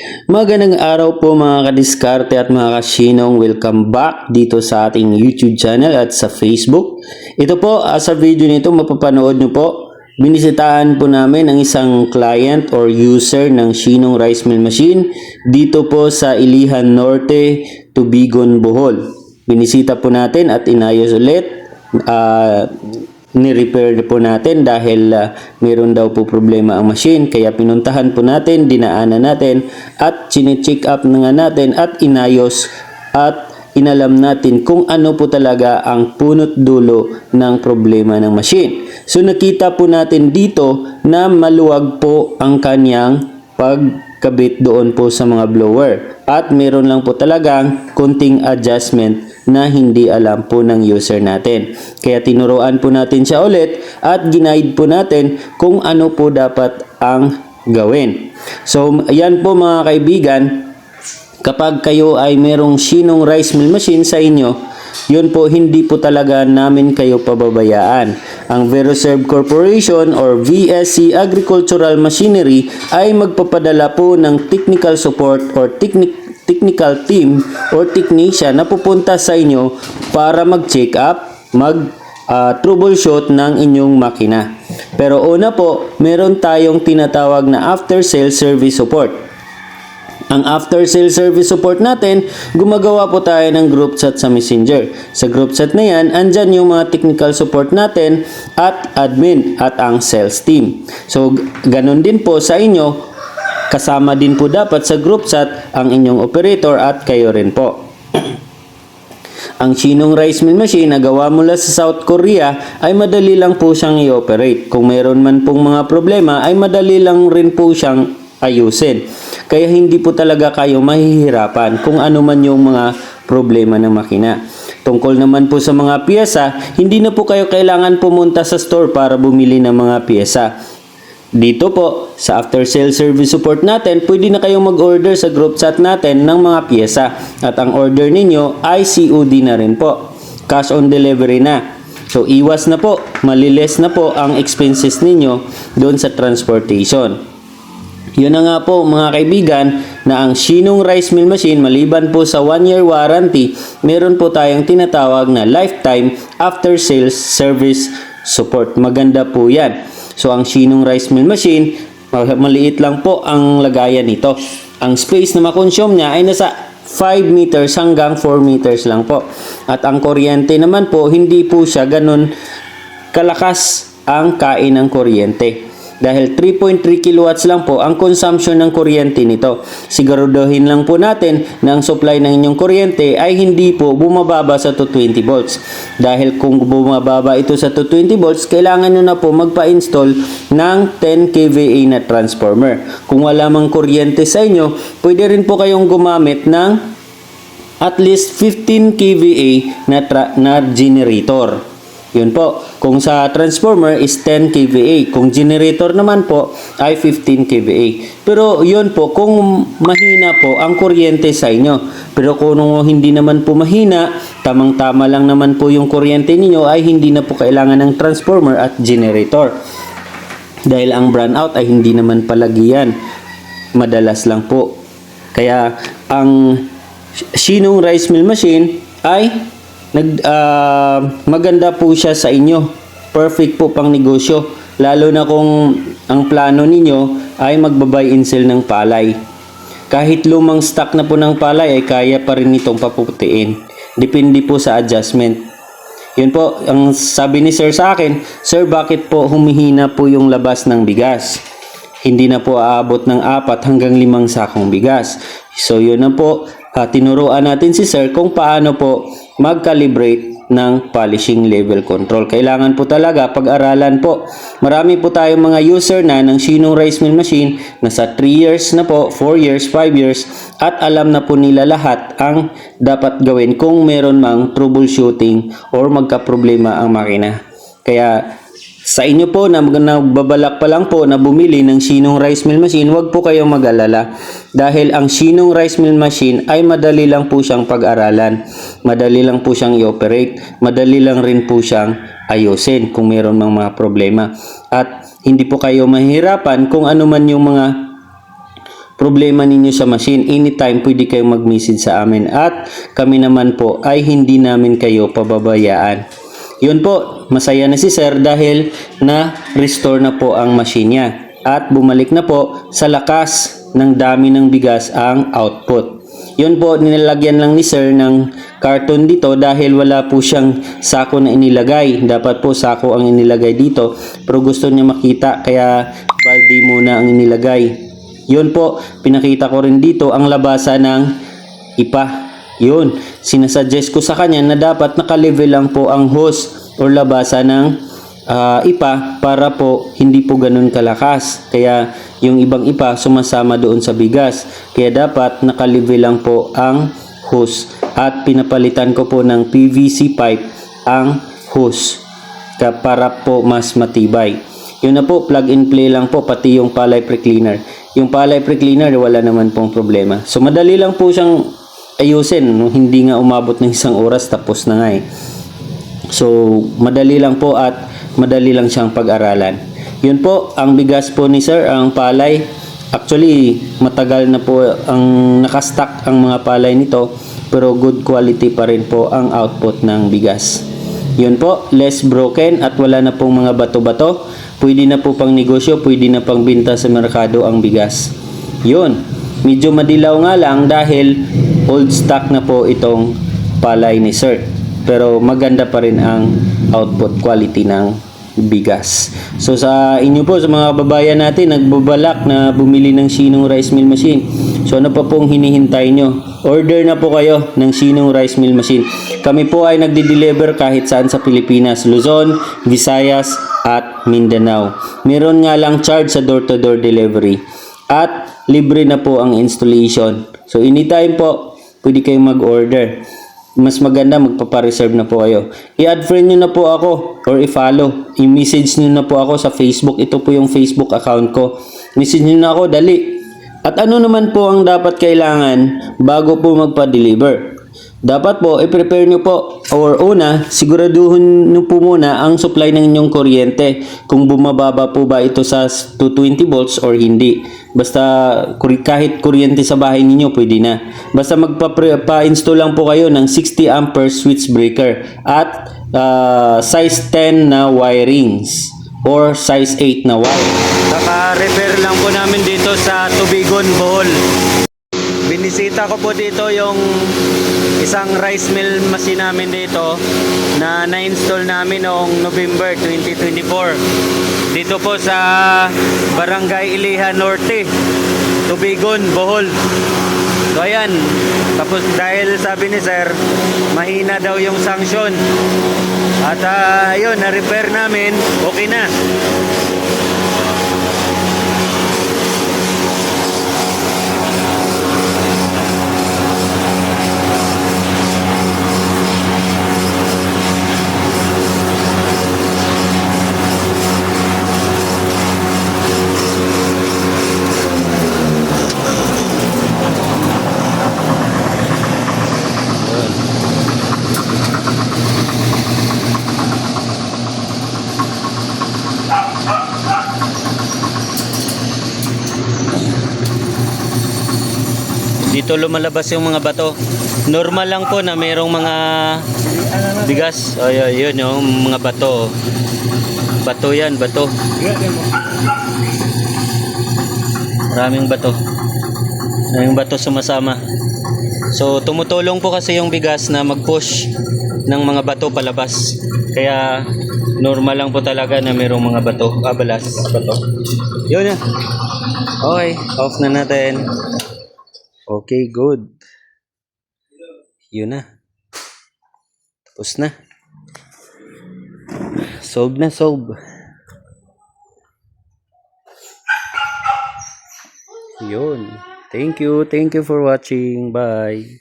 Magandang araw po mga kadiskarte at mga kasinong. Welcome back dito sa ating YouTube channel at sa Facebook. Ito po, ah, sa video nito mapapanood nyo po, binisitahan po namin ang isang client or user ng Shinong Rice Mill Machine dito po sa Ilihan Norte, Tubigon, Bohol. Binisita po natin at inayos ulit. Ah, ni-repair po natin dahil ah, meron daw po problema ang machine kaya pinuntahan po natin, dinaanan natin at chine-check up nga natin at inayos at inalam natin kung ano po talaga ang punot dulo ng problema ng machine. So nakita po natin dito na maluwag po ang kanyang pagkabit doon po sa mga blower at meron lang po talagang kunting adjustment na hindi alam po ng user natin. Kaya tinuruan po natin siya ulit at ginaid po natin kung ano po dapat ang gawin. So, ayan po mga kaibigan, kapag kayo ay merong Shinong Rice Mill Machine sa inyo, yun po hindi po talaga namin kayo pababayaan. Ang Veroserve Corporation or VSC Agricultural Machinery ay magpapadala po ng technical support or technic technical team or technician na pupunta sa inyo para mag-check up, mag ah, troubleshoot ng inyong makina. Pero una po, meron tayong tinatawag na after sale service support. Ang after sale service support natin, gumagawa po tayo ng group chat sa Messenger. Sa group chat na yan, andyan yung mga technical support natin at admin at ang sales team. So, ganun din po sa inyo, kasama din po dapat sa group chat ang inyong operator at kayo rin po. Ang Shinong Rice Mill Machine na gawa mula sa South Korea ay madali lang po siyang i-operate. Kung mayroon man pong mga problema ay madali lang rin po siyang ayusin. Kaya hindi po talaga kayo mahihirapan kung ano man yung mga problema ng makina. Tungkol naman po sa mga piyesa, hindi na po kayo kailangan pumunta sa store para bumili ng mga piyesa. Dito po, sa after sale service support natin, pwede na kayong mag-order sa group chat natin ng mga pyesa. At ang order ninyo ay COD na rin po. Cash on delivery na. So, iwas na po, maliles na po ang expenses ninyo doon sa transportation. Yun na nga po mga kaibigan na ang Shinong Rice Mill Machine maliban po sa 1 year warranty, meron po tayong tinatawag na lifetime after sales service support. Maganda po yan. So ang Shinong Rice Mill Machine, ma- maliit lang po ang lagayan nito. Ang space na makonsume niya ay nasa 5 meters hanggang 4 meters lang po. At ang kuryente naman po, hindi po siya ganun kalakas ang kain ng kuryente. Dahil 3.3 kilowatts lang po ang consumption ng kuryente nito. Siguraduhin lang po natin na ang supply ng inyong kuryente ay hindi po bumababa sa 220 volts. Dahil kung bumababa ito sa 220 volts, kailangan nyo na po magpa-install ng 10 kVA na transformer. Kung wala mang kuryente sa inyo, pwede rin po kayong gumamit ng at least 15 kVA na, na generator. Yun po. Kung sa transformer is 10 kVA. Kung generator naman po ay 15 kVA. Pero yun po, kung mahina po ang kuryente sa inyo. Pero kung hindi naman po mahina, tamang-tama lang naman po yung kuryente ninyo ay hindi na po kailangan ng transformer at generator. Dahil ang brownout ay hindi naman palagiyan. Madalas lang po. Kaya ang Shinong Rice Mill Machine ay nag ah, maganda po siya sa inyo. Perfect po pang negosyo. Lalo na kung ang plano ninyo ay magbabay and sell ng palay. Kahit lumang stock na po ng palay ay kaya pa rin itong paputiin. Depende po sa adjustment. Yun po, ang sabi ni sir sa akin, Sir, bakit po humihina po yung labas ng bigas? Hindi na po aabot ng apat hanggang limang sakong bigas. So yun na po, ah, tinuruan natin si sir kung paano po mag-calibrate ng polishing level control. Kailangan po talaga pag-aralan po. Marami po tayong mga user na ng Shinong Rice Mill Machine na sa 3 years na po, 4 years, 5 years at alam na po nila lahat ang dapat gawin kung meron mang troubleshooting or magka-problema ang makina. Kaya sa inyo po na nagbabalak pa lang po na bumili ng Shinong Rice Mill Machine, huwag po kayong mag-alala. Dahil ang Shinong Rice Mill Machine ay madali lang po siyang pag-aralan. Madali lang po siyang i-operate. Madali lang rin po siyang ayusin kung meron mang mga problema. At hindi po kayo mahirapan kung ano man yung mga problema ninyo sa machine, anytime pwede kayong mag-message sa amin at kami naman po ay hindi namin kayo pababayaan. Yun po, masaya na si sir dahil na restore na po ang machine niya at bumalik na po sa lakas ng dami ng bigas ang output. Yun po, nilalagyan lang ni sir ng carton dito dahil wala po siyang sako na inilagay. Dapat po sako ang inilagay dito pero gusto niya makita kaya baldi muna ang inilagay. Yun po, pinakita ko rin dito ang labasa ng ipa. Yun, sinasuggest ko sa kanya na dapat nakalevel lang po ang hose or labasa ng ah, ipa para po hindi po ganun kalakas. Kaya yung ibang ipa sumasama doon sa bigas. Kaya dapat nakalevel lang po ang hose. At pinapalitan ko po ng PVC pipe ang hose para po mas matibay. Yun na po, plug and play lang po, pati yung palay pre-cleaner. Yung palay pre-cleaner, wala naman pong problema. So, madali lang po siyang ayusin. no? Hindi nga umabot ng isang oras, tapos na nga eh. So, madali lang po at madali lang siyang pag-aralan. Yun po, ang bigas po ni sir, ang palay. Actually, matagal na po ang nakastock ang mga palay nito, pero good quality pa rin po ang output ng bigas. Yun po, less broken at wala na pong mga bato-bato. Pwede na po pang negosyo, pwede na pang binta sa merkado ang bigas. Yun, medyo madilaw nga lang dahil old stock na po itong palay ni sir. Pero maganda pa rin ang output quality ng bigas. So sa inyo po, sa mga kababayan natin, nagbabalak na bumili ng Sinong Rice Mill Machine. So ano pa pong hinihintay nyo? Order na po kayo ng Sinong Rice Mill Machine. Kami po ay nagdi-deliver kahit saan sa Pilipinas, Luzon, Visayas, at Mindanao. Meron nga lang charge sa door-to-door delivery. At libre na po ang installation. So anytime po, pwede kayong mag-order mas maganda magpapareserve na po kayo. I-add friend nyo na po ako or i-follow. I-message nyo na po ako sa Facebook. Ito po yung Facebook account ko. Message nyo na ako, dali. At ano naman po ang dapat kailangan bago po magpa-deliver? Dapat po, i-prepare nyo po or una, siguraduhin nyo po muna ang supply ng inyong kuryente kung bumababa po ba ito sa 220 volts or hindi. Basta kahit kuryente sa bahay ninyo, pwede na. Basta magpa-install lang po kayo ng 60 ampere switch breaker at ah, size 10 na wirings or size 8 na wire. Naka-repair lang po namin dito sa Tubigon, Bohol. Binisita ko po dito yung isang rice mill machine namin dito na na-install namin noong November 2024. Dito po sa Barangay Iliha Norte, Tubigon, Bohol. So ayan, tapos dahil sabi ni sir, mahina daw yung sanction. At ah, ayun, na-repair namin, okay na. Dito lumalabas yung mga bato. Normal lang po na mayroong mga bigas. Ay, ay, yun yung mga bato. Bato yan, bato. Maraming bato. Maraming bato sumasama. So, tumutulong po kasi yung bigas na mag-push ng mga bato palabas. Kaya, normal lang po talaga na mayroong mga bato, kabalas, bato. Yun na. Okay, off na natin. Okay, good. Yun na. Tapos na. Solve na, solve. Yun. Thank you. Thank you for watching. Bye.